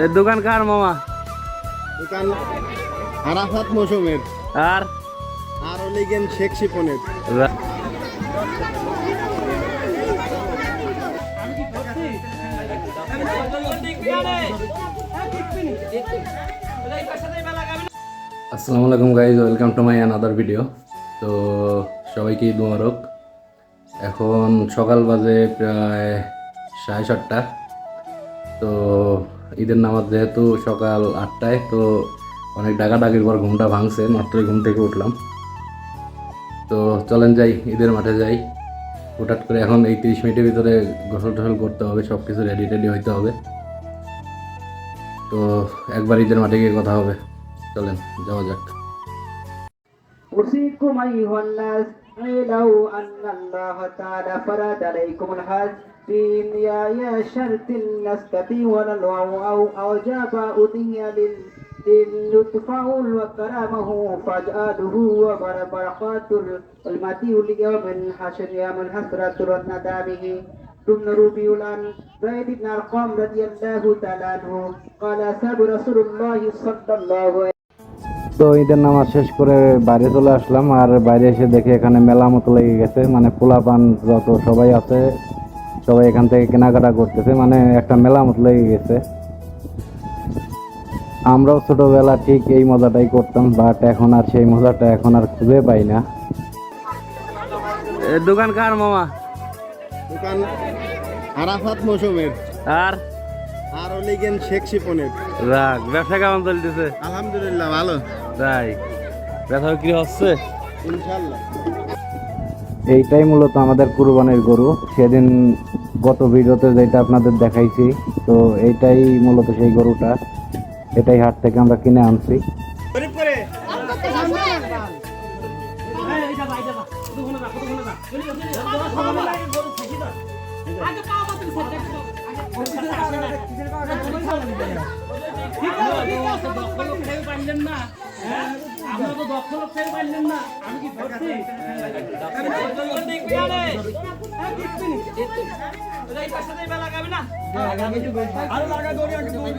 এ দোকান কার মামা? দোকান আরাফাত মৌসুমের। আর? আর ওলিগেন শেখ শিপনের। আসসালামু আলাইকুম guys welcome to my another video তো সবাইকে ঈদ মোবারক। এখন সকাল বাজে প্রায় সাড়ে সাতটা। তো ঈদের নামাজ যেহেতু সকাল আটটায়, তো অনেক ডাকাডাকির পর ঘুমটা ভাঙছে, মাত্রই ঘুম থেকে উঠলাম। তো চলেন যাই, ঈদের মাঠে যাই। হঠাৎ করে এখন এই তিরিশ মিনিটের ভিতরে গোসল টোসল করতে হবে সব কিছু রেডি টেডি হইতে হবে। তো একবার ঈদের মাঠে গিয়ে কথা হবে। চলেন, যাওয়া যাক। اعلموا أن الله تعالى فرض عليكم الحج يا شرط النسكة والوعو أو أوجب أضية لل للطفاء وكرامه فجأته وبركات المتي ليوم الحشر يوم الحسرة والندامه ثم ربيع الآن. زيد بن أرقام رضي الله تعالى عنه قال أصحاب رسول الله صلى الله عليه তো ঈদের নামাজ শেষ করে বাইরে চলে আসলাম আর বাইরে এসে দেখি এখানে মেলা মতো লেগে গেছে। মানে পোলাপান যত সবাই আছে সবাই এখান থেকে কেনাকাটা করতেছে। মানে একটা মেলা মতো লেগে গেছে। আমরাও ছোটোবেলা ঠিক এই মজাটাই করতাম বাট এখন আর সেই মজাটা এখন আর খুঁজে পাই না। দোকান কার মামা? দোকান আরাফাত মৌসুমের। আর? আর ওলিগেন শেখ শিপনের। রাখ ব্যবসা কেমন চলতেছে? আলহামদুলিল্লাহ ভালো। তাই ব্যবসা কি হচ্ছে? এইটাই মূলত আমাদের কুরবানির গরু। সেদিন গত ভিডিওতে যেটা আপনাদের দেখাইছি তো এইটাই মূলত সেই গরুটা। এটাই হাট থেকে আমরা কিনে আনছি। আমরা তো দক্ষ লোক ফের পারলেন না আমি কি ধরছি আরও লাগা দৌড়ি দৌড়ি